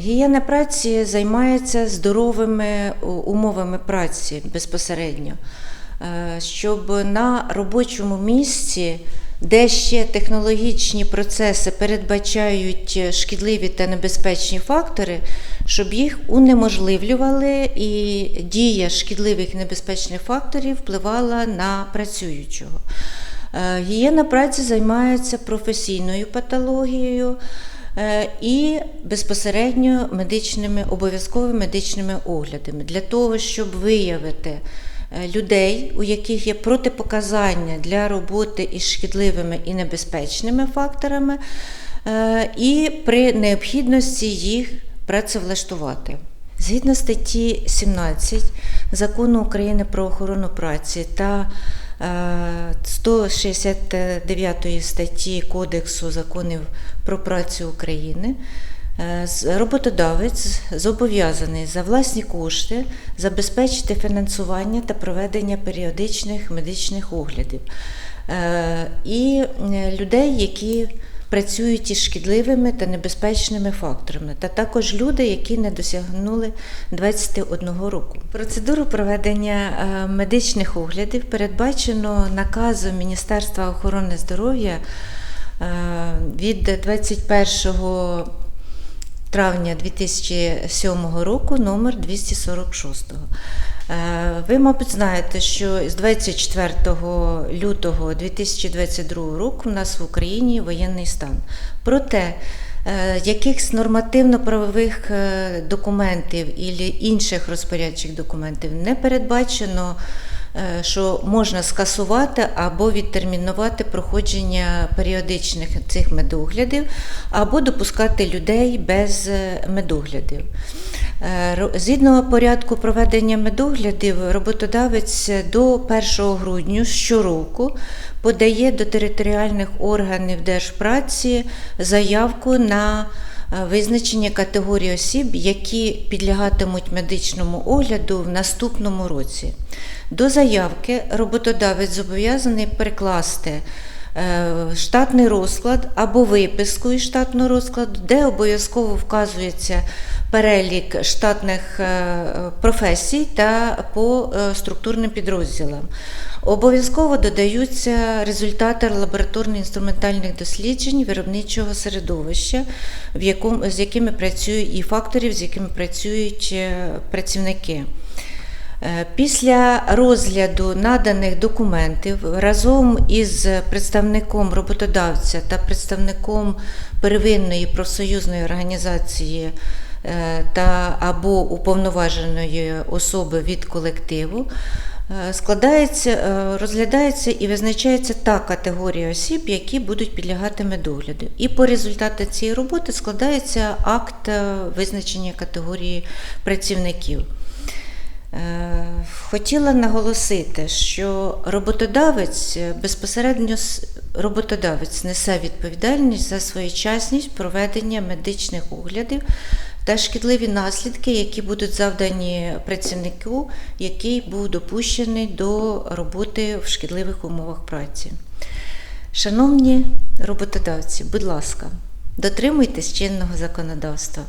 Гігієна праці займається здоровими умовами праці безпосередньо, Е, щоб на робочому місці, де ще технологічні процеси передбачають шкідливі та небезпечні фактори, щоб їх унеможливлювали і дія шкідливих і небезпечних факторів впливала на працюючого. Е, Гігієна праці займається професійною патологією е, і безпосередньо медичними, обов'язковими медичними оглядами для того, щоб виявити е, людей, у яких є протипоказання для роботи із шкідливими і небезпечними факторами, е, і при необхідності їх працевлаштувати. Згідно статті 17 Закону України про охорону праці та е, 169 статті Кодексу законів про працю України, е, роботодавець зобов'язаний за власні кошти забезпечити фінансування та проведення періодичних медичних оглядів. Е, і е, людей, які працюють із шкідливими та небезпечними факторами, та також люди, які не досягнули 21 року. Процедуру проведення е, медичних оглядів передбачено наказом Міністерства охорони здоров'я е, від 21 травня 2007 року номер 246. Е, Ви, мабуть, знаєте, що з 24 лютого 2022 року у нас в Україні воєнний стан. Проте е, якихось нормативно-правових е, документів і інших розпорядчих документів не передбачено що можна скасувати або відтермінувати проходження періодичних цих медоглядів, або допускати людей без медоглядів. Е, Згідно порядку проведення медоглядів, роботодавець до 1 грудня щороку подає до територіальних органів держпраці заявку на е, визначення категорії осіб, які підлягатимуть медичному огляду в наступному році. До заявки роботодавець зобов'язаний перекласти штатний розклад або виписку із штатного розкладу, де обов'язково вказується перелік штатних е, професій та по е, структурним підрозділам. Обов'язково додаються результати лабораторно-інструментальних досліджень виробничого середовища, в якому, з якими працюють і факторів, з якими працюють е, працівники. Е, Після розгляду наданих документів разом із представником роботодавця та представником первинної профсоюзної організації е, та або уповноваженої особи від колективу е, складається, розглядається і визначається та категорія осіб, які будуть підлягати медогляду. І по результату цієї роботи складається акт визначення категорії працівників. Е, Хотіла наголосити, що роботодавець е, безпосередньо роботодавець несе відповідальність за своєчасність проведення медичних оглядів та шкідливі наслідки, які будуть завдані працівнику, який був допущений до роботи в шкідливих умовах праці. Шановні роботодавці, будь ласка, дотримуйтесь чинного законодавства.